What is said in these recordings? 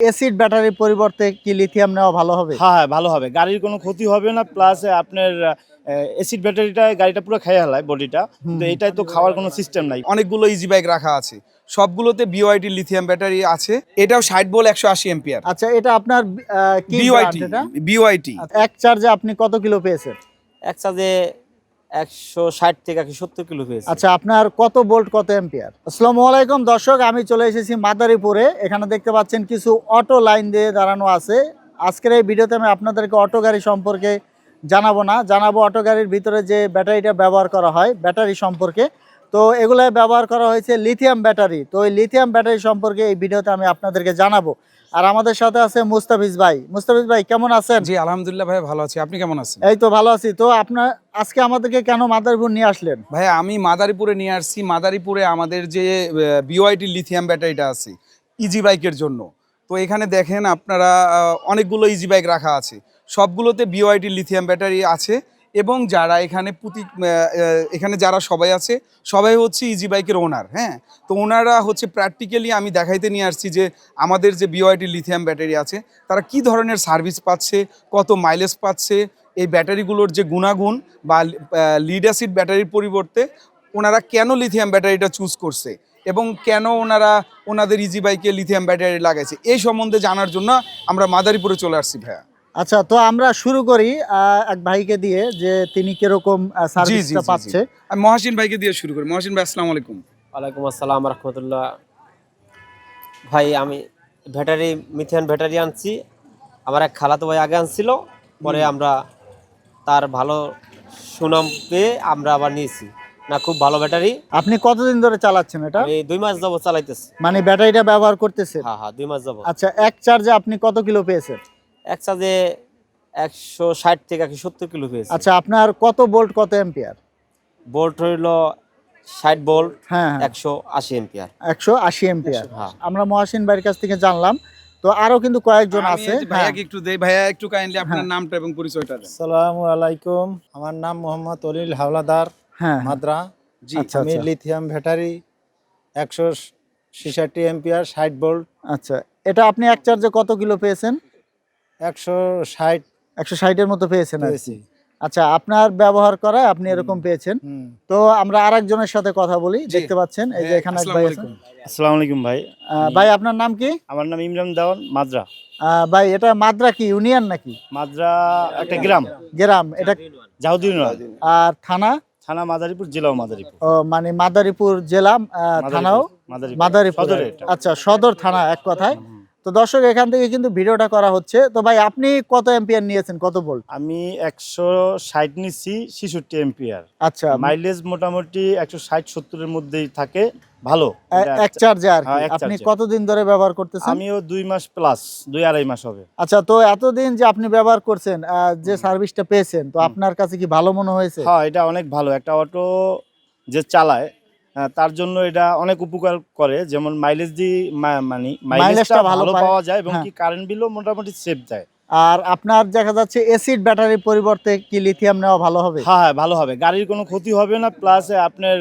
Acid ব্যাটারির পরিবর্তে কি লিথিয়াম নেওয়া ভালো হবে? হ্যাঁ হ্যাঁ ভালো হবে। গাড়ির কোনো ক্ষতি হবে না প্লাস আপনার অ্যাসিড ব্যাটারিটা গাড়িটা পুরো খেয়ে হেলায় বডিটা। তো এটাই তো খাওয়ার কোনো সিস্টেম নাই। অনেকগুলো ইজি বাইক রাখা আছে। সবগুলোতে বিওআইটি লিথিয়াম ব্যাটারি আছে। এটাও ষাট বল একশো আশি এম্পিয়ার আচ্ছা এটা আপনার বিওআইটি আচ্ছা, এক চার্জে আপনি কত কিলো পেয়েছেন? এক চার্জে একশো ষাট থেকে একশো সত্তর কিলো পেয়েছি আচ্ছা আপনার কত ভোল্ট কত এম্পিয়ার আসসালামু আলাইকুম, দর্শক, আমি চলে এসেছি মাদারীপুরে। এখানে দেখতে পাচ্ছেন কিছু অটো লাইন দিয়ে দাঁড়ানো আছে। আজকের এই ভিডিওতে আমি আপনাদেরকে অটো গাড়ি সম্পর্কে জানাব না। জানাব অটো গাড়ির ভিতরে যে ব্যাটারিটা ব্যবহার করা হয়, ব্যাটারি সম্পর্কে। তো এগুলো ব্যবহার করা হয়েছে লিথিয়াম ব্যাটারি তো ওই লিথিয়াম ব্যাটারি সম্পর্কে এই ভিডিওতে আমি আপনাদেরকে জানাব। আর আমাদের সাথে আছে মুস্তাফিজ ভাই। মুস্তাফিজ ভাই কেমন আছেন? জি আলহামদুলিল্লাহ ভাই ভালো আছি। আপনি কেমন আছেন? এই তো ভালো আছি। তো আপনার আজকে আমাদেরকে কেন মাদারীপুর নিয়ে আসলেন? ভাই আমি মাদারীপুরে নিয়ে আসছি। মাদারীপুরে আমাদের যে বিওআইটি লিথিয়াম ব্যাটারিটা আছে ইজি বাইকের জন্য। তো এখানে দেখেন আপনারা অনেকগুলো ইজি বাইক রাখা আছে। সবগুলোতে বিওআইটি লিথিয়াম ব্যাটারি আছে। এবং যারা এখানে আহ, এখানে যারা সবাই আছে সবাই হচ্ছে ইজি বাইকের ওনার হ্যাঁ? তো ওনারা হচ্ছে প্র্যাকটিক্যালি আমি দেখাইতে নিয়ে আসছি যে আমাদের যে বিওআইটি লিথিয়াম ব্যাটারি আছে তারা কি ধরনের সার্ভিস পাচ্ছে কত মাইলেজ পাচ্ছে এই ব্যাটারিগুলোর যে গুণাগুণ বা লিড অ্যাসিড ব্যাটারির পরিবর্তে ওনারা কেন লিথিয়াম ব্যাটারিটা চুজ করছে এবং কেন ওনারা ওনাদের ইজি বাইকে লিথিয়াম ব্যাটারি লাগাইছে এই সম্বন্ধে জানার জন্য আমরা মাদারীপুরে চলে আসছি ভাইয়া। আচ্ছা তো আমরা শুরু করি এক ভাইকে দিয়ে যে তিনি কীরকম সার্ভিসটা। পাচ্ছে। আমি মহাসিন ভাইকে দিয়ে শুরু করি। মহাসিন ভাই আসসালামু আলাইকুম। ওয়ালাইকুম আসসালাম রহমতুল্লাহ। ভাই আমি ব্যাটারি মিথেন ব্যাটারি আনছি। আমার এক খালাতো ভাই আগে আনছিল পরে আমরা তার ভালো সুনাম পেয়ে আমরা আবার নিয়েছি। না খুব ভালো ব্যাটারি। আপনি কতদিন ধরে চালাচ্ছেন এটা? আমি দুই মাস যাব চালাইতেছি। মানে ব্যাটারিটা ব্যবহার করতেছেন? হ্যাঁ হ্যাঁ দুই মাস যাব আচ্ছা এক চার্জে আপনি কত কিলো পেয়েছেন? এক চার্জে একশো ষাট থেকে একশো সত্তর কিলো পেয়েছি আচ্ছা আপনার কত ভোল্ট কত এম্পিয়ার বোল্ট হইল ষাট বোল্ট হ্যাঁ হ্যাঁ। একশো আশি এম্পিয়ার একশো আশি এম্পিয়ার হ্যাঁ। আমরা মহাসিন ভাইয়ের কাছ থেকে জানলাম। তো আরও কিন্তু কয়েকজন আছে। হ্যাঁ। ভাইয়াকে একটু দেই। ভাইয়া একটু কাইন্ডলি আপনার। নামটা এবং পরিচয়টা দেন। আসসালামু আলাইকুম। আমার নাম মোহাম্মদ অলিল হাওলাদার হ্যাঁ মাদ্রা। জি। আচ্ছা আমি আচ্ছা লিথিয়াম ব্যাটারি একশো ছিষট্টি এম্পিয়ার ষাট ভোল্ট আচ্ছা এটা আপনি এক চার্জে কত কিলো পেয়েছেন? একশো ষাট একশো ষাটের মতো পেয়েছেন পেয়েছি। আচ্ছা আপনার ব্যবহার করায় আপনি এরকম পেয়েছেন। তো আমরা আরেকজনের সাথে কথা বলি দেখতে পাচ্ছেন এই যে হ্যাঁ, এখানে এক ভাই আছেন। আসসালামু আলাইকুম ভাই। ভাই আপনার নাম কি? আমার নাম ইমরান দেওয়ান মাদ্রা। ভাই এটা মাদ্রা কি ইউনিয়ন নাকি? মাদ্রা একটা গ্রাম। গ্রাম এটা জাহুদ্দিন আর থানা? থানা মাদারীপুর জেলাও মাদারীপুর। ও মানে মাদারীপুর জেলা আহ, থানাও? মাদারীপুর। আচ্ছা সদর থানা এক কথায়। তো দর্শক এখান থেকে কিন্তু ভিডিওটা করা হচ্ছে। তো ভাই আপনি কত এম্পিয়ার নিয়েছেন? কত ভোল্ট? আমি একশো ষাট নিচ্ছি ছেষট্টি এম্পিয়ার আচ্ছা। মাইলেজ মোটামুটি একশো ষাট সত্তরের মধ্যেই থাকে। ভালো। এক চার্জে আর কি? হ্যাঁ, আপনি কতদিন ধরে ব্যবহার করতেছেন? আমিও দুই মাস প্লাস দুই আড়াই মাস হবে। আচ্ছা তো এতদিন যে আপনি ব্যবহার করছেন যে সার্ভিসটা পেয়েছেন তো আপনার কাছে কি ভালো মনে হয়েছে? হ্যাঁ এটা অনেক ভালো। একটা অটো যে চালায় তার জন্য এটা অনেক উপকার করে। যেমন মাইলেজ দি মানে মাইলেজটা ভালো পাওয়া যায় এবং হ্যাঁ। কি কারেন্ট বিলও মোটামুটি সেভ যায়। আর আপনার দেখা যাচ্ছে এসিড ব্যাটারির পরিবর্তে কি লিথিয়াম নেওয়া ভালো হবে? হ্যাঁ হ্যাঁ ভালো হবে। গাড়ির কোনো ক্ষতি হবে না প্লাস আপনার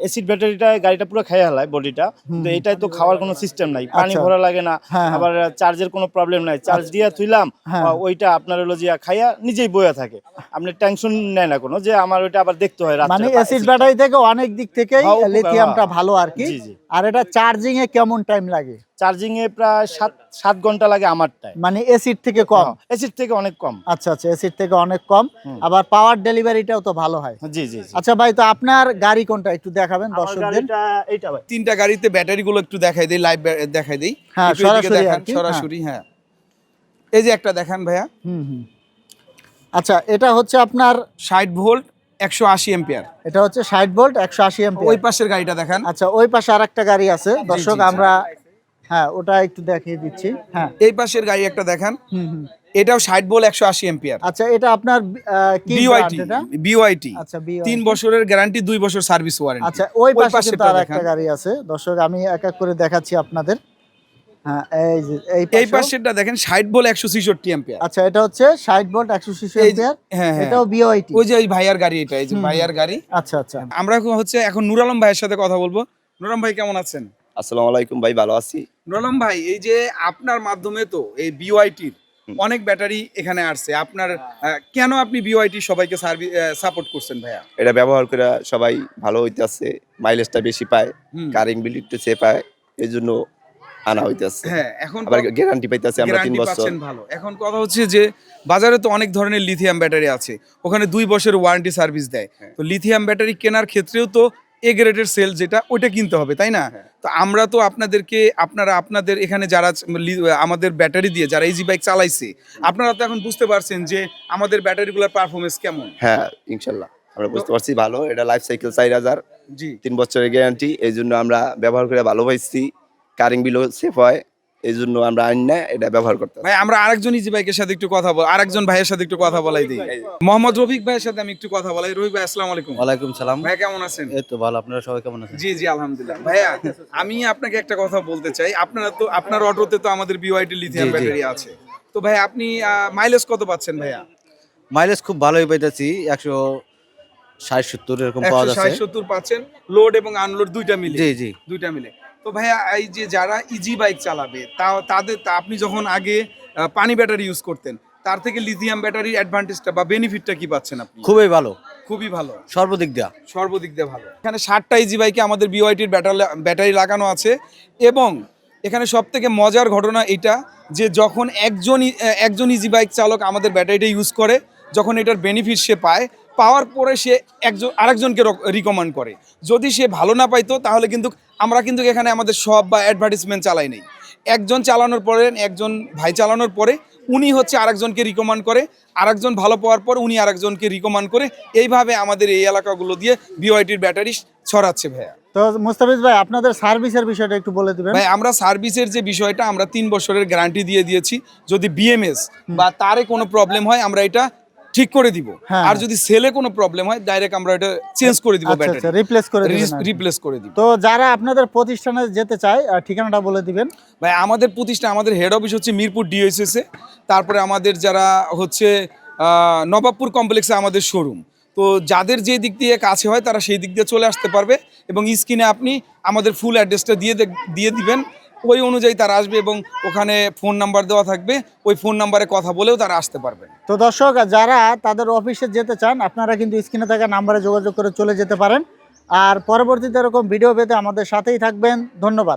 অ্যাসিড ব্যাটারিটা গাড়িটা পুরো খেয়ে হেলায় বডিটা। তো এটাই তো খাওয়ার কোনো সিস্টেম নাই। পানি আচ্ছা। ভরা লাগে না। হ্যাঁ হ্যাঁ, আবার চার্জের কোনো প্রবলেম নাই। চার্জ দিয়ে থুইলাম হ্যাঁ। ওইটা আপনার হলো যে খাইয়া নিজেই বইয়া থাকে। আপনি টেনশন নেয় না কোনো যে আমার ওইটা আবার দেখতে হয় মানে অ্যাসিড ব্যাটারি থেকে অনেক দিক থেকেই হ্যাঁ, লিথিয়ামটা। ভালো আর কি। আর এটা চার্জিং এ কেমন টাইম লাগে? চার্জিং এ প্রায় সাত সাত ঘণ্টা লাগে আমার আমারটায় মানে এসিড থেকে কম? এসিড থেকে অনেক কম। আচ্ছা আচ্ছা এসিড থেকে অনেক কম। আবার পাওয়ার ডেলিভারিটাও তো ভালো হয়। জি জি। আচ্ছা ভাই তো আপনার গাড়ি কোনটা? একটু দেখাবেন দর্শকদের। এইটা ভাই। তিনটা গাড়িতে ব্যাটারিগুলো একটু দেখাই দেই লাইভ দেখাই দেই। হ্যাঁ সরাসরি আর সরাসরি হ্যাঁ। এই যে একটা দেখান ভাইয়া। হুম হুম। আচ্ছা এটা হচ্ছে আপনার ষাট ভোল্ট একশো আশি এম্পিয়ার এটা হচ্ছে ষাট ভোল্ট একশো আশি ওই পাশের গাড়িটা দেখান। আচ্ছা ওই পাশে আরেকটা গাড়ি আছে। দর্শক। আমরা হ্যাঁ ওটা একটু দেখিয়ে দিচ্ছি। হ্যাঁ। এই পাশের গাড়ি একটা দেখান। হুম হুম। এটাও ষাট বল একশো আশি এম্পিয়ার আচ্ছা এটা আপনার কি বিওআইটি brand আচ্ছা তিন বছরের গ্যারান্টি দুই বছর সার্ভিস ওয়ারেন্টি আচ্ছা ওই পাশে পাশেরটা একটা গাড়ি আছে। দর্শক আমি এক এক করে দেখাচ্ছি আপনাদের। হ্যাঁ এই যে এই এই পাশেরটা দেখেন এম্পিয়ার আচ্ছা এটা হচ্ছে ষাট ভোল্ট একশো শিশু এই হ্যাঁ হ্যাঁ। এটাও ওই যে ওই ভাইয়ার গাড়ি এটা এই যে ভাইয়ার গাড়ি। আচ্ছা আচ্ছা। আমরা হচ্ছে এখন নুর আলম ভাইয়ের সাথে কথা বলব। নুর আলম ভাই কেমন আছেন? আসসালামু আলাইকুম ভাই ভালো আছি। ভাই এই যে আপনার মাধ্যমে তো এই বিওআইটির অনেক ব্যাটারি এখানে আসছে। আপনার কেন আপনি বিওআইটি সবাইকে সার্ভিস সাপোর্ট করছেন ভাইয়া? এটা ব্যবহার করে সবাই ভালো হইতেছে মাইলেজটা বেশি পায়। কারেন্ট বিল একটু চেয়ে পায় এই জন্য আনা হইতেছে। হ্যাঁ এখন আবার গ্যারান্টি পাইতেছে আমরা তিন গ্যারান্টি বছর। পাচ্ছেন ভালো। এখন কথা হচ্ছে যে বাজারে তো অনেক ধরনের লিথিয়াম ব্যাটারি আছে। ওখানে দুই বছরের ওয়ারেন্টি সার্ভিস দেয়। হ্যাঁ। তো লিথিয়াম ব্যাটারি কেনার ক্ষেত্রেও তো এ গ্রেডের সেল যেটা ওইটা কিনতে হবে তাই না? হ্যাঁ। তো আমরা তো আপনাদেরকে আপনারা আপনাদের এখানে যারা আমাদের ব্যাটারি দিয়ে যারা ইজি বাইক চালাইছে আপনারা তো এখন বুঝতে পারছেন যে আমাদের ব্যাটারিগুলোর পারফরমেন্স কেমন। হ্যাঁ ইনশাল্লাহ আমরা বুঝতে পারছি ভালো এটা লাইফ সাইকেল চার হাজার। জি। তিন বছরের গ্যারান্টি এই জন্য আমরা ব্যবহার করে ভালো পাইছি। কারেন্ট বিলও সেফ হয়। এই জন্য আমরা আইন না এটা ব্যবহার করতে ভাই আমরা আরেকজন ইজি বাইকের সাথে একটু কথা বল আরেকজন ভাইয়ের সাথে একটু কথা বলাই দিই। মোহাম্মদ রফিক ভাইয়ের সাথে আমি একটু কথা বলাই। রফিক ভাই আসসালামু আলাইকুম। ওয়ালাইকুম সালাম। ভাই কেমন আছেন? এই তো ভালো আপনারা সবাই কেমন আছেন? জি জি আলহামদুলিল্লাহ। ভাইয়া আমি আপনাকে একটা কথা বলতে চাই। আপনারা তো আপনার অটোতে তো আমাদের বিওআইটি লিথিয়াম। ব্যাটারি আছে। তো ভাই আপনি মাইলেজ কত পাচ্ছেন ভাইয়া? মাইলেজ খুব ভালোই পাইতেছি। একশো ষাট সত্তর এরকম পাওয়া যাচ্ছে। ষাট সত্তর পাচ্ছেন। লোড এবং আনলোড দুইটা মিলে। জি জি। দুইটা মিলে। তো ভাইয়া এই যে যারা ইজি বাইক চালাবে তা তাদের আপনি যখন আগে পানি ব্যাটারি ইউজ করতেন তার থেকে লিথিয়াম ব্যাটারির অ্যাডভান্টেজটা বা বেনিফিটটা কি পাচ্ছেন আপনি? খুবই ভালো। খুবই ভালো। সর্বদিক দিয়া। সর্বদিক দিয়ে ভালো। এখানে ষাটটা ইজি বাইকে আমাদের বিওয়াইটির ব্যাটারি ব্যাটারি লাগানো আছে এবং এখানে সব থেকে মজার ঘটনা এটা যে যখন একজন একজন ইজি বাইক চালক আমাদের ব্যাটারিটা ইউজ করে যখন এটার বেনিফিট সে পায় পাওয়ার পরে সে একজন আরেকজনকে রিকমেন্ড করে। যদি সে ভালো না পাইতো তাহলে কিন্তু আমরা কিন্তু এখানে আমাদের সব বা অ্যাডভার্টিসমেন্ট চালাই নেই। একজন চালানোর পরে একজন ভাই চালানোর পরে উনি হচ্ছে আরেকজনকে রিকমেন্ড করে আরেকজন ভালো পাওয়ার পর উনি আরেকজনকে রিকমেন্ড করে এইভাবে আমাদের এই এলাকাগুলো দিয়ে বিওআইটির ব্যাটারি ছড়াচ্ছে ভাইয়া। তো মুস্তাফিজ ভাই আপনাদের সার্ভিসের বিষয়টা একটু বলে দিবেন। ভাই আমরা সার্ভিসের যে বিষয়টা আমরা তিন বছরের গ্যারান্টি দিয়ে দিয়েছি। যদি বিএমএস বা তারে কোনো প্রবলেম হয় আমরা এটা ঠিক করে দিব। হ্যাঁ। আর যদি সেলে কোনো প্রবলেম হয় ডাইরেক্ট আমরা এটা চেঞ্জ করে দিব আচ্ছা আচ্ছা ব্যাটারি রিপ্লেস করে রিপ্লেস করে দিব। তো যারা আপনাদের প্রতিষ্ঠানে যেতে চায় ঠিকানাটা বলে দিবেন। ভাই আমাদের প্রতিষ্ঠান আমাদের হেড অফিস হচ্ছে মিরপুর ডিএসএস এ। তারপরে আমাদের যারা হচ্ছে নবাবপুর কমপ্লেক্সে আমাদের শোরুম তো যাদের যে দিক দিয়ে কাছে হয় তারা সেই দিক দিয়ে চলে আসতে পারবে এবং স্ক্রিনে আপনি আমাদের ফুল অ্যাড্রেসটা দিয়ে দিয়ে দিবেন। ওই অনুযায়ী তারা আসবে এবং ওখানে ফোন নাম্বার দেওয়া থাকবে, ওই ফোন নাম্বারে কথা বলেও তারা আসতে পারবে। তো দর্শক যারা তাদের অফিসে যেতে চান, আপনারা কিন্তু স্ক্রিনে থাকা নাম্বারে যোগাযোগ করে চলে যেতে পারেন। আর পরবর্তীতে এরকম ভিডিও পেতে আমাদের সাথেই থাকবেন। ধন্যবাদ।